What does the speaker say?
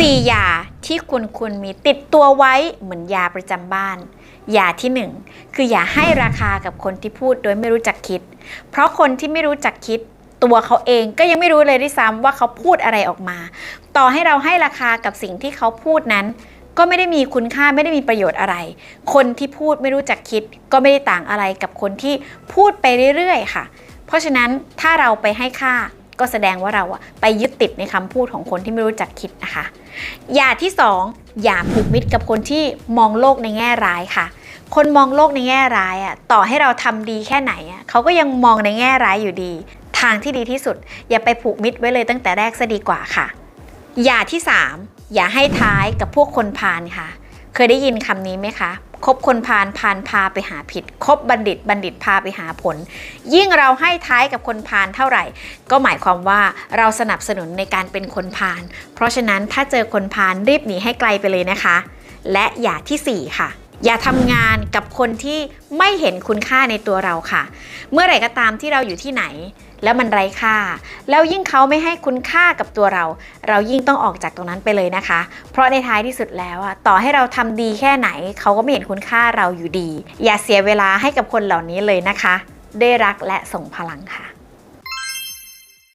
4 ยาที่คุณคุณมีติดตัวไว้เหมือนยาประจำบ้าน ยาที่ 1 คืออย่าให้ราคากับคนที่พูดโดยไม่รู้จักคิด เพราะคนที่ไม่รู้จักคิด ตัวเขาเองก็ยังไม่รู้เลยด้วยซ้ำว่าเขาพูดอะไรออกมา ต่อให้เราให้ราคากับสิ่งที่เขาพูดนั้น ก็ไม่ได้มีคุณค่าไม่ได้มีประโยชน์อะไร คนที่พูดไม่รู้จักคิด ก็ไม่ได้ต่างอะไรกับคนที่พูดไปเรื่อยๆ ค่ะ เพราะฉะนั้นถ้าเราไปให้ค่า ก็แสดงว่าเราอะไปยึดติดในคำพูดของคนที่ไม่รู้จักคิดนะคะ อย่าที่สองอย่าผูกมิตรกับคนที่มองโลกในแง่ร้ายค่ะ คนมองโลกในแง่ร้ายอะต่อให้เราทำดีแค่ไหนอะเขาก็ยังมองในแง่ร้ายอยู่ดี ทางที่ดีที่สุด อย่าไปผูกมิตรไว้เลยตั้งแต่แรกซะดีกว่าค่ะ อย่าที่ 3 อย่าให้ท้ายกับพวกคนพาลค่ะ เคยได้ยินคำนี้ไหมคะคบคนพาลพาลพาไปหาผิด คบบัณฑิตบัณฑิตพาไปหาผล ยิ่งเราให้ท้ายกับคนพาลเท่าไหร่ ก็หมายความว่าเราสนับสนุนในการเป็นคนพาลเพราะฉะนั้นถ้าเจอคนพาลรีบหนีให้ไกลไปเลยนะคะ และอย่าทีสี่4 ค่ะ อย่าทำงานกับคนที่ไม่เห็นคุณค่าในตัวเราค่ะ เมื่อไหร่ก็ตามที่เราอยู่ที่ไหน แล้วมันไร้ค่า แล้วยิ่งเขาไม่ให้คุณค่ากับตัวเรา เรายิ่งต้องออกจากตรงนั้นไปเลยนะคะ เพราะในท้ายที่สุดแล้วอะต่อให้เราทำดีแค่ไหน เขาก็ไม่เห็นคุณค่าเราอยู่ดี อย่าเสียเวลาให้กับคนเหล่านี้เลยนะคะ ได้รักและส่งพลังค่ะ